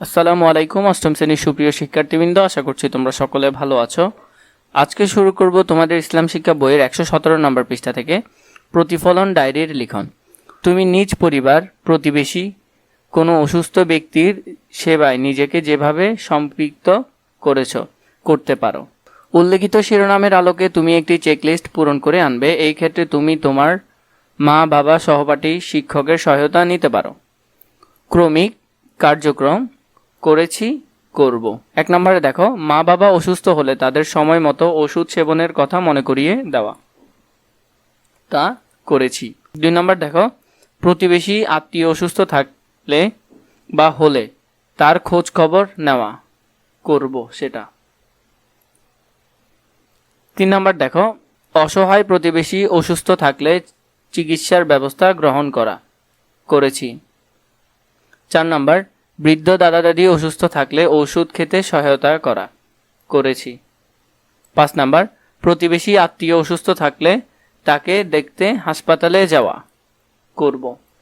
আসসালামু আলাইকুম, অষ্টম শ্রেণির সুপ্রিয় শিক্ষার্থীবৃন্দ, আশা করছি তোমরা সকলে ভালো আছো। আজকে শুরু করব তোমাদের ইসলাম শিক্ষা বইয়ের একশো সতেরো নম্বর পৃষ্ঠা থেকে, প্রতিফলন ডায়েরির লিখন। তুমি নিজ পরিবার, প্রতিবেশী, কোনো অসুস্থ ব্যক্তির সেবায় নিজেকে যেভাবে সম্পৃক্ত করেছ, করতে পারো। উল্লেখিত শিরোনামের আলোকে তুমি একটি চেকলিস্ট পূরণ করে আনবে। এই ক্ষেত্রে তুমি তোমার মা, বাবা, সহপাঠী, শিক্ষকের সহায়তা নিতে পারো। ক্রমিক কার্যক্রম করেছি, করব। এক নম্বরে দেখো, মা বাবা অসুস্থ হলে তাদের সময় মতো ওষুধ সেবনের কথা মনে করিয়ে দেওয়া। তা করেছি। দুই নম্বর দেখো, প্রতিবেশী আত্মীয় অসুস্থ থাকলে বা হলে তার খোঁজ খবর নেওয়া, করব সেটা। তিন নম্বর দেখো, অসহায় প্রতিবেশী অসুস্থ থাকলে চিকিৎসার ব্যবস্থা গ্রহণ করা, করেছি। চার নম্বর বৃদ্ধ দাদা দাদি অসুস্থ থাকলে ওষুধ খেতে সহায়তা করা, করেছি। পাঁচ নাম্বার, প্রতিবেশী আত্মীয় অসুস্থ থাকলে তাকে দেখতে হাসপাতালে যাওয়া, করব।